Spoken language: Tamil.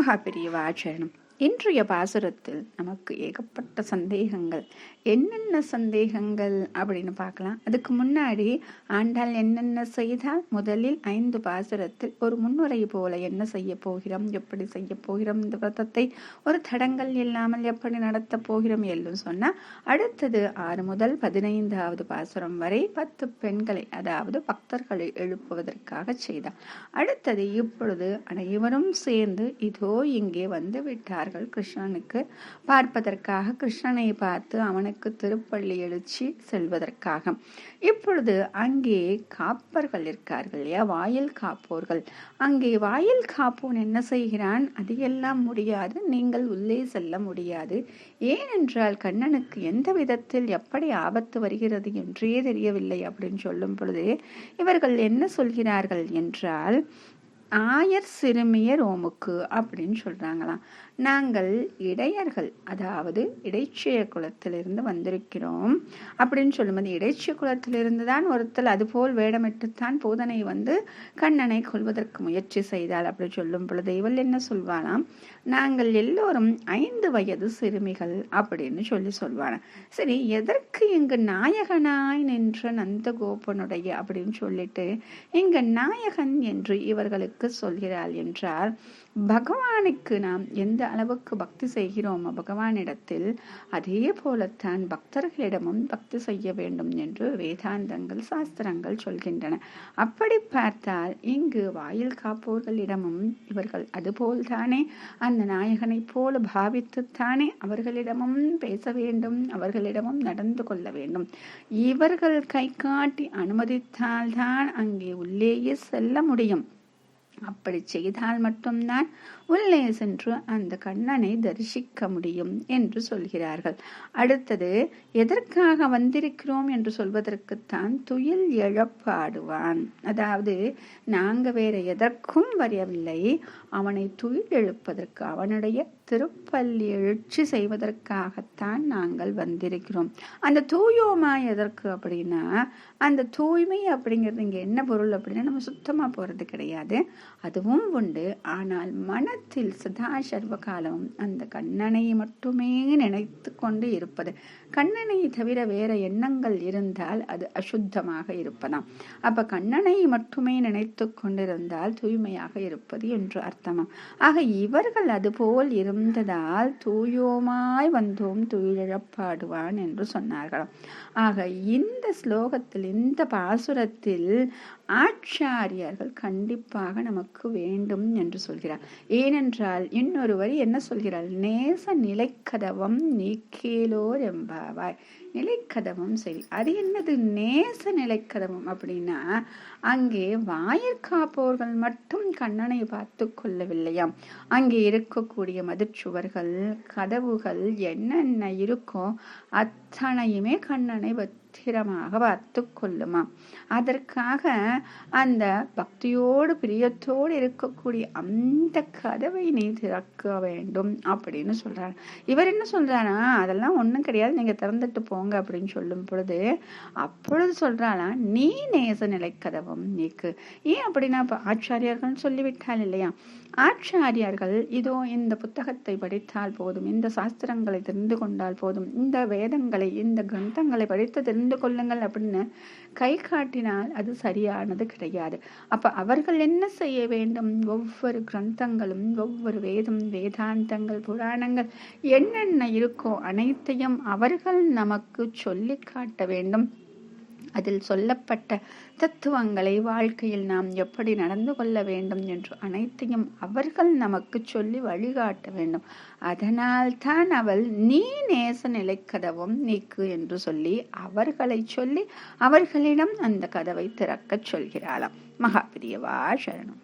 മഹാപരിവാചരണം இன்றைய பாசுரத்தில் நமக்கு ஏகப்பட்ட சந்தேகங்கள். என்னென்ன சந்தேகங்கள் அப்படின்னு பார்க்கலாம். அதுக்கு முன்னாடி ஆண்டாள் என்னென்ன செய்தால் முதலில் ஐந்து பாசுரத்தில் ஒரு முன்னுரை போல என்ன செய்ய போகிறோம் எப்படி செய்ய போகிறோம் இந்த விரதத்தை ஒரு தடங்கள் இல்லாமல் எப்படி நடத்த போகிறோம் எல்லாம் சொன்னால் அடுத்தது ஆறு முதல் பதினைந்தாவது பாசுரம் வரை பத்து பெண்களை அதாவது பக்தர்களை எழுப்புவதற்காக செய்தார். அடுத்தது இப்பொழுது அனைவரும் சேர்ந்து இதோ இங்கே வந்து விட்டார்கள். கிருஷ்ணனுக்கு பார்ப்பதற்காக கிருஷ்ணனை பார்த்து அவனுக்கு திருப்பள்ளி எழுச்சி செல்வதற்காக. இப்பொழுது அங்கே காப்பர்கள் இருக்கார்கள் இல்லையா? வாயில் காப்போர்கள். அங்கே வாயில் காப்போன் என்ன செய்கிறான்? அது எல்லாம் முடியாது. நீங்கள் உள்ளே செல்ல முடியாது. ஏனென்றால் கண்ணனுக்கு எந்த விதத்தில் எப்படி ஆபத்து வருகிறது என்றே தெரியவில்லை அப்படின்னு சொல்லும் பொழுது இவர்கள் என்ன சொல்கிறார்கள் என்றால் ஆயர் சிறுமியர் ஓமுக்கு அப்படின்னு சொல்கிறாங்களாம் நாங்கள் இடையர்கள் அதாவது இடைச்சிய குலத்திலிருந்து வந்திருக்கிறோம் அப்படின்னு சொல்லும்போது இடைச்சிய குலத்திலிருந்து தான் ஒருத்தல் அதுபோல் வேடமிட்டுத்தான் போதனை வந்து கண்ணனை கொள்வதற்கு முயற்சி செய்தால் அப்படி சொல்லும் பொழுது இவள் என்ன சொல்வாளாம்? நாங்கள் எல்லோரும் ஐந்து வயது சிறுமிகள் அப்படின்னு சொல்லி சொல்வாளாம். சரி எதற்கு இங்கு நாயகனாய் நின்ற நந்தகோபனுடைய அப்படின்னு சொல்லிட்டு இங்கு நாயகன் என்று இவர்களுக்கு சொல்கிறாள் என்றால் பகவானுக்கு நாம் எந்த அளவுக்கு பக்தி செய்கிறோமோ பகவானிடத்தில் அதே போலத்தான் பக்தர்களிடமும் பக்தி செய்ய வேண்டும் என்று வேதாந்தங்கள் சாஸ்திரங்கள் சொல்கின்றன. அப்படி பார்த்தால் இங்கு வாயில் காப்போர்களிடமும் இவர்கள் அதுபோல்தானே அந்த நாயகனைப் போல பாவித்துத்தானே அவர்களிடமும் பேச வேண்டும் அவர்களிடமும் நடந்து கொள்ள வேண்டும். இவர்கள் கை காட்டி அனுமதித்தால்தான் அங்கே உள்ளேயே செல்ல முடியும். அப்படி செய்தால் மட்டும்தான் உள்ளே சென்று அந்த கண்ணனை தரிசிக்க முடியும் என்று சொல்கிறார்கள். அடுத்தது எதற்காக வந்திருக்கிறோம் என்று சொல்வதற்குத்தான் துயில் எழப்பாடுவான். அதாவது நாங்க வேற எதற்கும் வரவில்லை அவனை துயில் எழுப்பதற்கு அவனுடைய திருப்பள்ளி எழுச்சி செய்வதற்காகத்தான் நாங்கள் வந்திருக்கிறோம். அந்த தூயோமா எதற்கு அப்படின்னா அந்த தூய்மை அப்படிங்கிறது இங்கே என்ன பொருள் அப்படின்னா நம்ம சுத்தமாக போகிறது கிடையாது. அதுவும் உண்டு. ஆனால் மனத்தில் சதா சர்வ காலமும் அந்த கண்ணனை மட்டுமே நினைத்து கொண்டு இருப்பது. கண்ணனை தவிர வேற எண்ணங்கள் இருந்தால் அது அசுத்தமாக இருப்பதாம். அப்ப கண்ணனை மட்டுமே நினைத்து கொண்டிருந்தால் தூய்மையாக இருப்பது என்று அர்த்தமாம். ஆக இவர்கள் அதுபோல் இருந்ததால் தூயோமாய் வந்தோம் துயிழப்பாடுவான் என்று சொன்னார்களாம். ஆக இந்த ஸ்லோகத்தில் இந்த பாசுரத்தில் ஆச்சாரியார்கள் கண்டிப்பாக நமக்கு வேண்டும் என்று சொல்கிறார். ஏனென்றால் இன்னொரு வரி என்ன சொல்கிறார்? நேச நிலைக்கதவம் நீக்கேலோர் எம்பாவாய் நிலைக்கதவம் சரி அது என்னது? நேச நிலைக்கதவம் அப்படின்னா அங்கே வாயிற்காப்போர்கள் மட்டும் கண்ணனை பார்த்து கொள்ளவில்லையாம் அங்கே இருக்கக்கூடிய மதுச்சுவர்கள் கதவுகள் என்னென்ன இருக்கோ அத்தனையுமே கண்ணனை பத்திரமாக பார்த்து கொள்ளுமா? அதற்காக அந்த பக்தியோடு பிரியத்தோடு இருக்கக்கூடிய அந்த கதவை நீ திறக்க வேண்டும் அப்படின்னு சொல்றாரு. இவர் என்ன சொல்றாரா அதெல்லாம் ஒண்ணும் கிடையாது. நீங்க திறந்துட்டு போங்க அப்படின்னு சொல்லும் பொழுது அப்பொழுது சொல்றாளா நீ நேச நிலை கதவம் நீக்கு. ஏன் அப்படின்னா ஆச்சாரியர்கள் சொல்லிவிட்டால் இல்லையா? ஆச்சாரியார்கள் இதோ இந்த புத்தகத்தை படித்தால் போதும் இந்த சாஸ்திரங்களை தெரிந்து கொண்டால் போதும் இந்த வேதங்களை இந்த கிரந்தங்களை படித்து தெரிந்து கொள்ளுங்கள் அப்படின்னு கை காட்டினால் அது சரியானது கிடையாது. அப்ப அவர்கள் என்ன செய்ய வேண்டும்? ஒவ்வொரு கிரந்தங்களும் ஒவ்வொரு வேதம் வேதாந்தங்கள் புராணங்கள் என்னென்ன இருக்கோ அனைத்தையும் அவர்கள் நமக்கு சொல்லி காட்ட வேண்டும். அதில் சொல்லப்பட்ட தத்துவங்களை வாழ்க்கையில் நாம் எப்படி நடந்து கொள்ள வேண்டும் என்று அனைத்தையும் அவர்கள் நமக்கு சொல்லி வழிகாட்ட வேண்டும். அதனால் தான் அவள் நீ நேச நிலைக்கதவும் நீக்கு என்று சொல்லி அவர்களை சொல்லி அவர்களிடம் அந்த கதவை திறக்கச் சொல்கிறாளாம். மகாபிரியவா சரணம்.